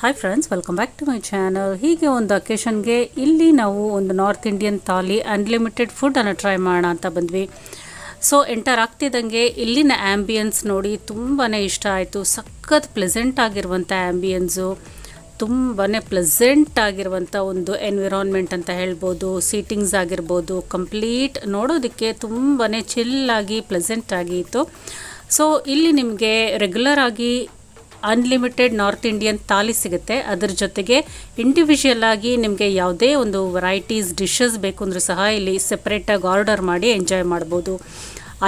Hi friends welcome back to my channel ಹೀಗೆ ಒಂದು ಅಕೇಶನ್ಗೆ ಇಲ್ಲಿ ನಾವು ಒಂದು ನಾರ್ತ್ ಇಂಡಿಯನ್ ಥಾಲಿ ಅನ್ಲಿಮಿಟೆಡ್ ಫುಡ್ಡನ್ನು ಟ್ರೈ ಮಾಡೋಣ ಅಂತ ಬಂದ್ವಿ. ಸೊ ಎಂಟರ್ ಆಗ್ತಿದ್ದಂಗೆ ಇಲ್ಲಿನ ಆ್ಯಂಬಿಯನ್ಸ್ ನೋಡಿ ತುಂಬಾ ಇಷ್ಟ ಆಯಿತು. ಸಖತ್ ಪ್ಲೆಸೆಂಟ್ ಆಗಿರುವಂಥ ಆ್ಯಂಬಿಯನ್ಸು ತುಂಬಾ ಪ್ಲೆಸೆಂಟ್ ಆಗಿರುವಂಥ ಒಂದು ಎನ್ವಿರಾನ್ಮೆಂಟ್ ಅಂತ ಹೇಳ್ಬೋದು. ಸೀಟಿಂಗ್ಸ್ ಆಗಿರ್ಬೋದು ಕಂಪ್ಲೀಟ್ ನೋಡೋದಕ್ಕೆ ತುಂಬಾ ಚಿಲ್ಲಾಗಿ ಪ್ಲೆಸೆಂಟ್ ಆಗಿತ್ತು. ಸೊ ಇಲ್ಲಿ ನಿಮಗೆ ರೆಗ್ಯುಲರ್ ಆಗಿ ಅನ್ಲಿಮಿಟೆಡ್ ನಾರ್ತ್ ಇಂಡಿಯನ್ ಥಾಲಿ ಸಿಗುತ್ತೆ. ಅದರ ಜೊತೆಗೆ ಇಂಡಿವಿಜುವಲ್ ಆಗಿ ನಿಮಗೆ ಯಾವುದೇ ಒಂದು ವೆರೈಟೀಸ್ ಡಿಶಸ್ ಬೇಕು ಅಂದರೂ ಸಹ ಇಲ್ಲಿ ಸೆಪ್ರೇಟಾಗಿ ಆರ್ಡರ್ ಮಾಡಿ ಎಂಜಾಯ್ ಮಾಡ್ಬೋದು.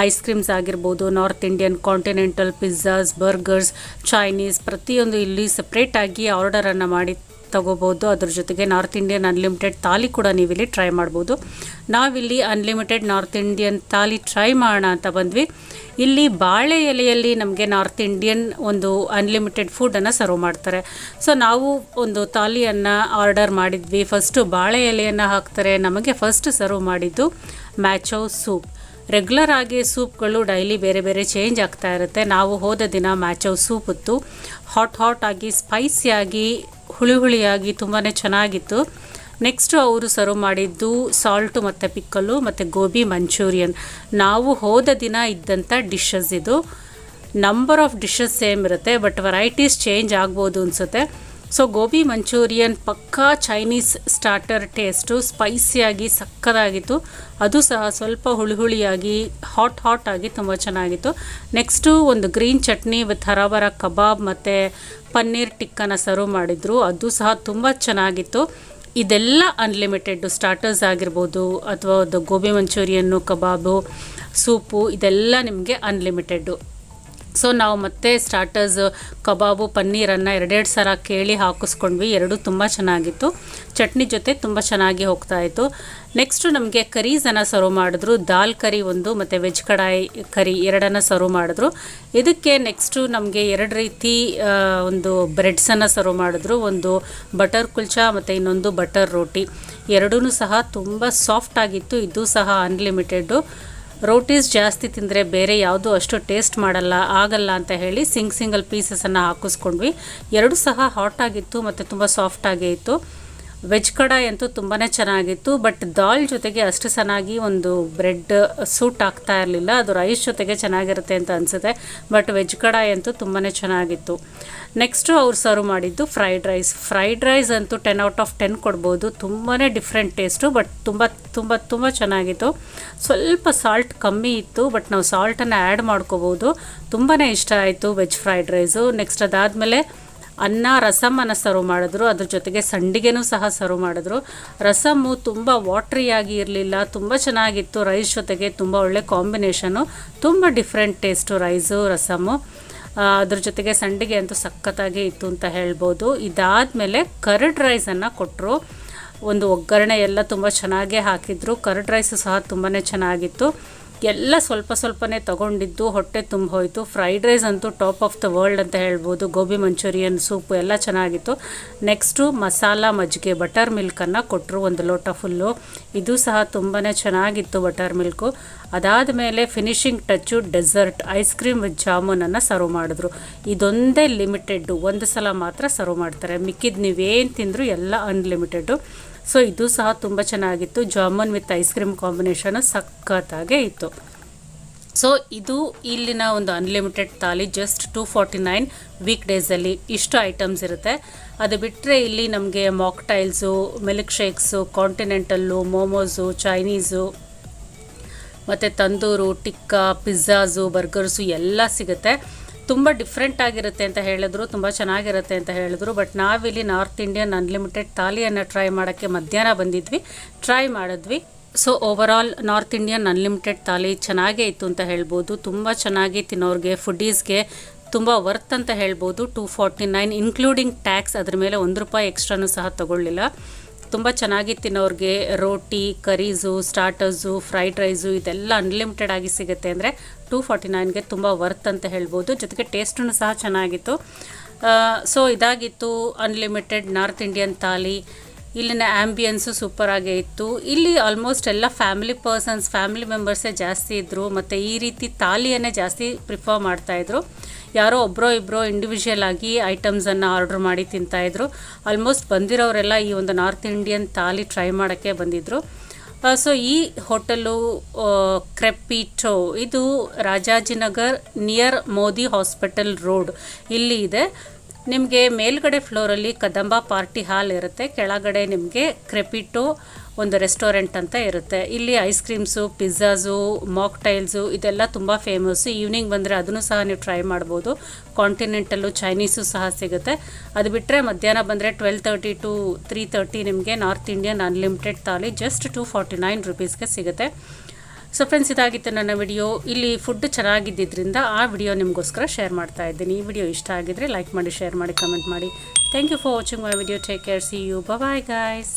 ಐಸ್ ಕ್ರೀಮ್ಸ್ ಆಗಿರ್ಬೋದು North Indian continental pizzas burgers Chinese ಪ್ರತಿಯೊಂದು ಇಲ್ಲಿ ಸಪ್ರೇಟಾಗಿ ಆರ್ಡರನ್ನು ಮಾಡಿ ತಗೋಬೋದು ಅದ್ರ ಜೊತೆಗೆ ನಾರ್ತ್ ಇಂಡಿಯನ್ ಅನ್ಲಿಮಿಟೆಡ್ ತಾಲಿ ಕೂಡ ನೀವಿಲ್ಲಿ ಟ್ರೈ ಮಾಡ್ಬೋದು. ನಾವಿಲ್ಲಿ unlimited North Indian thali try ಮಾಡೋಣ ಅಂತ ಬಂದ್ವಿ. ಇಲ್ಲಿ ಬಾಳೆ ಎಲೆಯಲ್ಲಿ ನಮಗೆ ನಾರ್ತ್ ಇಂಡಿಯನ್ ಒಂದು ಅನ್ಲಿಮಿಟೆಡ್ ಫುಡನ್ನು ಸರ್ವ್ ಮಾಡ್ತಾರೆ. ಸೊ ನಾವು ಒಂದು ತಾಲಿಯನ್ನು ಆರ್ಡರ್ ಮಾಡಿದ್ವಿ. ಫಸ್ಟು ಬಾಳೆ ಎಲೆಯನ್ನು ಹಾಕ್ತಾರೆ. ನಮಗೆ ಫಸ್ಟ್ ಸರ್ವ್ ಮಾಡಿದ್ದು ಮ್ಯಾಚೋ ಸೂಪ್ ರೆಗ್ಯುಲರ್ ಆಗಿ ಸೂಪ್ಗಳು ಡೈಲಿ ಬೇರೆ ಬೇರೆ ಚೇಂಜ್ ಆಗ್ತಾ ಇರುತ್ತೆ. ನಾವು ಹೋದ ದಿನ ಮ್ಯಾಚೋ ಸೂಪ್ ಇತ್ತು ಹಾಟ್ ಹಾಟ್ ಆಗಿ ಸ್ಪೈಸಿಯಾಗಿ ಹುಳಿ ಹುಳಿಯಾಗಿ ತುಂಬಾ ಚೆನ್ನಾಗಿತ್ತು. ನೆಕ್ಸ್ಟು ಅವರು ಸರ್ವ್ ಮಾಡಿದ್ದು ಸಾಲ್ಟು ಮತ್ತು ಪಿಕ್ಕಲು ಮತ್ತು ಗೋಬಿ ಮಂಚೂರಿಯನ್ ನಾವು ಹೋದ ದಿನ ಇದ್ದಂಥ ಡಿಶಸ್ ಇದು. ನಂಬರ್ ಆಫ್ ಡಿಶಸ್ ಸೇಮ್ ಇರುತ್ತೆ ಬಟ್ ವೆರೈಟೀಸ್ ಚೇಂಜ್ ಆಗ್ಬೋದು ಅನಿಸುತ್ತೆ. ಸೊ ಗೋಬಿ ಮಂಚೂರಿಯನ್ ಪಕ್ಕಾ ಚೈನೀಸ್ ಸ್ಟಾರ್ಟರ್ ಟೇಸ್ಟು ಸ್ಪೈಸಿಯಾಗಿ ಸಕ್ಕದಾಗಿತ್ತು ಅದು ಸಹ ಸ್ವಲ್ಪ ಹುಳಿ ಹುಳಿಯಾಗಿ ಹಾಟ್ ಹಾಟ್ ಆಗಿ ತುಂಬ ಚೆನ್ನಾಗಿತ್ತು ನೆಕ್ಸ್ಟು ಒಂದು ಗ್ರೀನ್ ಚಟ್ನಿ ವಿತ್ ಹರಾಬರ ಕಬಾಬ್ ಮತ್ತು ಪನ್ನೀರ್ ಟಿಕ್ಕನ ಸರ್ವ್ ಮಾಡಿದರು ಅದು ಸಹ ತುಂಬ ಚೆನ್ನಾಗಿತ್ತು ಇದೆಲ್ಲ ಅನ್ಲಿಮಿಟೆಡ್ ಸ್ಟಾರ್ಟರ್ಸ್ ಆಗಿರ್ಬೋದು ಅಥವಾ ಗೋಬಿ ಮಂಚೂರಿಯನ್ನು ಕಬಾಬು ಸೂಪು ಇದೆಲ್ಲ ನಿಮಗೆ ಅನ್ಲಿಮಿಟೆಡ್ಡು ಸೊ ನಾವು ಮತ್ತೆ ಸ್ಟಾರ್ಟರ್ಸ್ ಕಬಾಬು, ಪನ್ನೀರನ್ನು ಎರಡೆರಡು ಸಲ ಕೇಳಿ ಹಾಕಿಸ್ಕೊಂಡ್ವಿ. ಎರಡು ತುಂಬ ಚೆನ್ನಾಗಿತ್ತು. ಚಟ್ನಿ ಜೊತೆ ತುಂಬ ಚೆನ್ನಾಗಿ ಹೋಗ್ತಾ ಇತ್ತು. ನೆಕ್ಸ್ಟು ನಮಗೆ ಕರೀಸನ್ನು ಸರ್ವ್ ಮಾಡಿದ್ರು. ದಾಲ್ ಕರಿ ಒಂದು ಮತ್ತು ವೆಜ್ ಕಡಾಯಿ ಕರಿ ಎರಡನ್ನು ಸರ್ವ್ ಮಾಡಿದ್ರು. ಇದಕ್ಕೆ ನೆಕ್ಸ್ಟು ನಮಗೆ ಎರಡು ರೀತಿ ಒಂದು ಬ್ರೆಡ್ಸನ್ನು ಸರ್ವ್ ಮಾಡಿದ್ರು. ಒಂದು ಬಟರ್ ಕುಲ್ಚಾ ಮತ್ತು ಇನ್ನೊಂದು ಬಟರ್ ರೋಟಿ ಎರಡೂ ಸಹ ತುಂಬ ಸಾಫ್ಟ್ ಆಗಿತ್ತು. ಇದು ಸಹ ಅನ್ಲಿಮಿಟೆಡ್ಡು ರೋಟೀಸ್ ಜಾಸ್ತಿ ತಿಂದರೆ ಬೇರೆ ಯಾವುದು ಅಷ್ಟು ಟೇಸ್ಟ್ ಮಾಡಲ್ಲ, ಆಗಲ್ಲ ಅಂತ ಹೇಳಿ ಸಿಂಗ್ ಸಿಂಗಲ್ ಪೀಸಸನ್ನು ಹಾಕಿಸ್ಕೊಂಡ್ವಿ. ಎರಡು ಸಹ ಹಾಟ್ ಆಗಿತ್ತು ಮತ್ತು ತುಂಬ ಸಾಫ್ಟಾಗೇ ಇತ್ತು. ವೆಜ್ ಕಡಾಯಿ ಅಂತೂ ತುಂಬಾ ಚೆನ್ನಾಗಿತ್ತು, ಬಟ್ ದಾಲ್ ಜೊತೆಗೆ ಅಷ್ಟು ಚೆನ್ನಾಗಿ ಒಂದು ಬ್ರೆಡ್ ಸೂಟ್ ಆಗ್ತಾ ಇರಲಿಲ್ಲ. ಅದು ರೈಸ್ ಜೊತೆಗೆ ಚೆನ್ನಾಗಿರುತ್ತೆ ಅಂತ ಅನಿಸುತ್ತೆ, ಬಟ್ ವೆಜ್ ಕಡಾಯಿ ಅಂತೂ ತುಂಬಾ ಚೆನ್ನಾಗಿತ್ತು. ನೆಕ್ಸ್ಟು ಅವ್ರು ಸರ್ವ್ ಮಾಡಿದ್ದು ಫ್ರೈಡ್ ರೈಸ್. ಫ್ರೈಡ್ ರೈಸ್ ಅಂತೂ ಟೆನ್ ಔಟ್ ಆಫ್ ಟೆನ್ ಕೊಡ್ಬೋದು. ತುಂಬಾ ಡಿಫ್ರೆಂಟ್ ಟೇಸ್ಟು, ಬಟ್ ತುಂಬ ತುಂಬ ತುಂಬ ಚೆನ್ನಾಗಿತ್ತು. ಸ್ವಲ್ಪ ಸಾಲ್ಟ್ ಕಮ್ಮಿ ಇತ್ತು, ಬಟ್ ನಾವು ಸಾಲ್ಟನ್ನು ಆ್ಯಡ್ ಮಾಡ್ಕೋಬೋದು. ತುಂಬಾ ಇಷ್ಟ ಆಯಿತು ವೆಜ್ ಫ್ರೈಡ್ ರೈಸು. ನೆಕ್ಸ್ಟ್ ಅದಾದಮೇಲೆ ಅನ್ನ ರಸಮನ್ನು ಸರ್ವ್ ಮಾಡಿದ್ರು. ಅದ್ರ ಜೊತೆಗೆ ಸಂಡಿಗೆನೂ ಸಹ ಸರ್ವ್ ಮಾಡಿದ್ರು. ರಸಮ್ಮು ತುಂಬ ವಾಟ್ರಿಯಾಗಿ ಇರಲಿಲ್ಲ. ತುಂಬ ಚೆನ್ನಾಗಿತ್ತು. ರೈಸ್ ಜೊತೆಗೆ ತುಂಬ ಒಳ್ಳೆ ಕಾಂಬಿನೇಷನು ತುಂಬ ಡಿಫ್ರೆಂಟ್ ಟೇಸ್ಟು ರೈಸು ರಸಮ್ಮು ಅದ್ರ ಜೊತೆಗೆ ಸಂಡಿಗೆ ಅಂತೂ ಸಖತ್ತಾಗಿ ಇತ್ತು ಅಂತ ಹೇಳ್ಬೋದು. ಇದಾದಮೇಲೆ ಕರ್ಡ್ ರೈಸನ್ನು ಕೊಟ್ಟರು ಒಂದು ಒಗ್ಗರಣೆ ಎಲ್ಲ ತುಂಬ ಚೆನ್ನಾಗೇ ಹಾಕಿದ್ರು. ಕರ್ಡ್ ರೈಸು ಸಹ ತುಂಬಾ ಚೆನ್ನಾಗಿತ್ತು. ಎಲ್ಲ ಸ್ವಲ್ಪ ಸ್ವಲ್ಪನೇ ತೊಗೊಂಡಿದ್ದು, ಹೊಟ್ಟೆ ತುಂಬ ಹೋಯಿತು. ಫ್ರೈಡ್ ರೈಸ್ ಅಂತೂ ಟಾಪ್ ಆಫ್ ದ ವರ್ಲ್ಡ್ ಅಂತ ಹೇಳ್ಬೋದು. ಗೋಬಿ ಮಂಚೂರಿಯನ್ ಸೂಪ್ ಎಲ್ಲ ಚೆನ್ನಾಗಿತ್ತು. ನೆಕ್ಸ್ಟು ಮಸಾಲ ಮಜ್ಜಿಗೆ ಬಟರ್ ಮಿಲ್ಕನ್ನು ಕೊಟ್ಟರು ಒಂದು ಲೋಟ ಫುಲ್ಲು ಇದು ಸಹ ತುಂಬಾ ಚೆನ್ನಾಗಿತ್ತು ಬಟರ್ ಮಿಲ್ಕು ಅದಾದ ಮೇಲೆ finishing touch dessert ice cream with ಜಾಮೂನನ್ನು serve ಮಾಡಿದ್ರು. ಇದೊಂದೇ ಲಿಮಿಟೆಡ್ಡು ಒಂದು ಸಲ ಮಾತ್ರ ಸರ್ವ್ ಮಾಡ್ತಾರೆ. ಮಿಕ್ಕಿದ್ದು ನೀವೇನು ತಿಂದರೂ ಎಲ್ಲ ಅನ್ಲಿಮಿಟೆಡ್ಡು ಸೊ ಇದು ಸಹ ತುಂಬ ಚೆನ್ನಾಗಿತ್ತು. Jamun with ice cream combination ಸಖತ್ತಾಗೇ ಇತ್ತು. ಸೊ ಇದು ಇಲ್ಲಿನ ಒಂದು unlimited thali just two forty nine week ಡೇಸಲ್ಲಿ ಇಷ್ಟು ಐಟಮ್ಸ್ ಇರುತ್ತೆ. ಅದು ಬಿಟ್ಟರೆ ಇಲ್ಲಿ ನಮಗೆ mocktails milk shakes continental momos Chinese ಮತ್ತು ತಂದೂರು, ಟಿಕ್ಕಾ ಪಿಜ್ಜಾಸು ಬರ್ಗರ್ಸು ಎಲ್ಲ ಸಿಗುತ್ತೆ. ತುಂಬ ಡಿಫ್ರೆಂಟ್ ಆಗಿರುತ್ತೆ ಅಂತ ಹೇಳಿದ್ರು, ತುಂಬ ಚೆನ್ನಾಗಿರುತ್ತೆ ಅಂತ ಹೇಳಿದ್ರು. ಬಟ್ ನಾವಿಲ್ಲಿ ನಾರ್ತ್ ಇಂಡಿಯನ್ ಅನ್ಲಿಮಿಟೆಡ್ ಥಾಲಿಯನ್ನು ಟ್ರೈ ಮಾಡೋಕ್ಕೆ ಮಧ್ಯಾಹ್ನ ಬಂದಿದ್ವಿ. ಟ್ರೈ ಮಾಡಿದ್ವಿ. So overall North Indian unlimited thali ಚೆನ್ನಾಗೇ ಇತ್ತು ಅಂತ ಹೇಳ್ಬೋದು. ತುಂಬ ಚೆನ್ನಾಗಿ ತಿನ್ನೋರಿಗೆ ಫುಡೀಸ್ಗೆ ತುಂಬ ವರ್ತ್ ಅಂತ ಹೇಳ್ಬೋದು. Two forty nine including tax ಅದ್ರ ಮೇಲೆ ಒಂದು ರೂಪಾಯಿ ಎಕ್ಸ್ಟ್ರಾನು ಸಹ ತಗೊಳ್ಳಿಲ್ಲ. ತುಂಬ ಚೆನ್ನಾಗಿ ತಿನ್ನೋರಿಗೆ ರೋಟಿ, ಕರೀಸು ಸ್ಟಾರ್ಟರ್ಸು ಫ್ರೈಡ್ ರೈಸು ಇದೆಲ್ಲ ಅನ್ಲಿಮಿಟೆಡ್ ಆಗಿ ಸಿಗುತ್ತೆ ಅಂದರೆ ಟೂ ಫಾರ್ಟಿ ನೈನ್ಗೆ ತುಂಬ ವರ್ತ್ ಅಂತ ಹೇಳ್ಬೋದು. ಜೊತೆಗೆ ಟೇಸ್ಟೂ ಸಹ ಚೆನ್ನಾಗಿತ್ತು. ಸೊ ಇದಾಗಿತ್ತು ಅನ್ಲಿಮಿಟೆಡ್ ನಾರ್ತ್ ಇಂಡಿಯನ್ ಥಾಲಿ. ಇಲ್ಲಿನ ಆ್ಯಂಬಿಯನ್ಸು ಸೂಪರಾಗೇ ಇತ್ತು. ಇಲ್ಲಿ ಆಲ್ಮೋಸ್ಟ್ ಎಲ್ಲ ಫ್ಯಾಮಿಲಿ ಪರ್ಸನ್ಸ್ ಫ್ಯಾಮಿಲಿ ಮೆಂಬರ್ಸೇ ಜಾಸ್ತಿ ಇದ್ದರು ಮತ್ತು ಈ ರೀತಿ ತಾಲಿಯನ್ನೇ ಜಾಸ್ತಿ ಪ್ರಿಫರ್ ಮಾಡ್ತಾಯಿದ್ರು ಯಾರೋ ಒಬ್ಬರೋ ಇಬ್ಬರೋ ಇಂಡಿವಿಜುವಲ್ ಆಗಿ ಐಟಮ್ಸನ್ನು ಆರ್ಡ್ರ್ ಮಾಡಿ ತಿಂತಾಯಿದ್ರು ಆಲ್ಮೋಸ್ಟ್ ಬಂದಿರೋರೆಲ್ಲ ಈ ಒಂದು ನಾರ್ತ್ ಇಂಡಿಯನ್ ತಾಲಿ ಟ್ರೈ ಮಾಡೋಕ್ಕೆ ಬಂದಿದ್ದರು ಸೊ ಈ ಹೋಟೆಲು ಕ್ರೆಪಿಟೋ ಇದು Rajajinagar near Modi hospital road ಇಲ್ಲಿ ಇದೆ. ನಿಮಗೆ ಮೇಲ್ಗಡೆ ಫ್ಲೋರಲ್ಲಿ ಕದಂಬ ಪಾರ್ಟಿ ಹಾಲ್ ಇರುತ್ತೆ, ಕೆಳಗಡೆ ನಿಮಗೆ ಕ್ರೆಪಿಟೋ ಒಂದು ರೆಸ್ಟೋರೆಂಟ್ ಅಂತ ಇರುತ್ತೆ. ಇಲ್ಲಿ ಐಸ್ ಕ್ರೀಮ್ಸು, ಪಿಜ್ಜಾಸು ಮಾಕ್ಟೈಲ್ಸು ಇದೆಲ್ಲ ತುಂಬ ಫೇಮಸ್ಸು ಈವ್ನಿಂಗ್ ಬಂದರೆ ಅದನ್ನು ಸಹ ನೀವು ಟ್ರೈ ಮಾಡ್ಬೋದು. ಕಾಂಟಿನೆಂಟಲ್ಲು ಚೈನೀಸು ಸಹ ಸಿಗುತ್ತೆ. ಅದು ಬಿಟ್ಟರೆ ಮಧ್ಯಾಹ್ನ ಬಂದರೆ twelve thirty to three thirty ನಿಮಗೆ north Indian unlimited thali just two forty nine ರುಪೀಸ್ಗೆ ಸಿಗುತ್ತೆ. ಸೊ ಫ್ರೆಂಡ್ಸ್ ಇದಾಗಿತ್ತು ನನ್ನ ವಿಡಿಯೋ ಇಲ್ಲಿ ಫುಡ್ ಚೆನ್ನಾಗಿದ್ದರಿಂದ ಆ ವಿಡಿಯೋ ನಿಮಗೋಸ್ಕರ ಶೇರ್ ಮಾಡ್ತಾ ಇದ್ದೀನಿ. ಈ ವಿಡಿಯೋ ಇಷ್ಟ ಆಗಿದ್ರೆ ಲೈಕ್ ಮಾಡಿ ಶೇರ್ ಮಾಡಿ ಕಮೆಂಟ್ ಮಾಡಿ. Thank you for watching my video take care see you bye guys